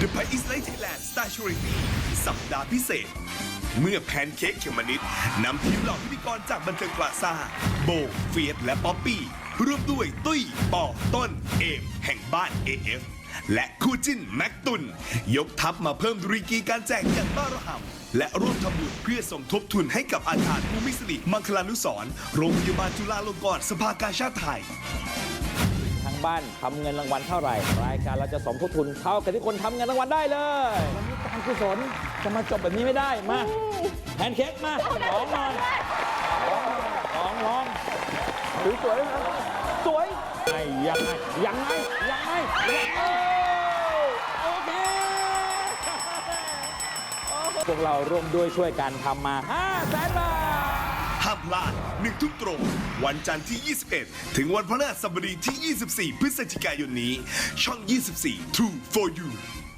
The p i e is Light Thailand Star Charity สัปดาห์พิเศษ เมื่อแพนเค้กเขมมะนิดนำทีมเหล่าพิธีกรจากบันเทิงพลาซ่า โบ เฟียสและป๊อปปี้ร่วมด้วยตุ้ยปอต้น เอม แห่งบ้าน AF และคู่จิ้น แม็กตุน ยกทัพมาเพิ่มดรีกีการแจกอย่างบ้าระห่ำและร่วมทำบุญเพื่อสมทบทุนให้กับอาคารภูมิสิริมังคลานุสรณ์โรงพยาบาลจุฬาลงกรณ์สภากาชาติไทยางบ้านทำเงินรางวัลเท่าไหร่ รายการเราจะสมทบทุนเท่ากับที่คนทำเงินรางวัลได้เลยวันนี้การกุศลจะมาจบแบบนี้ไม่ได้มาแพนเค้กมาร้องหน่อยร้องร้องสวยๆนะสวยไอ้ยังไงยังไงยังไงยังไงโอเค พวกเราร่วมด้วยช่วยกันทำมา5แสนบาทห้าม พลาดหนึ่งทุ่มตรง วันจันทร์ที่ 21 ถึงวันพฤหัสบดีที่ 24 พฤศจิกายนนี้ ช่อง 24 True for You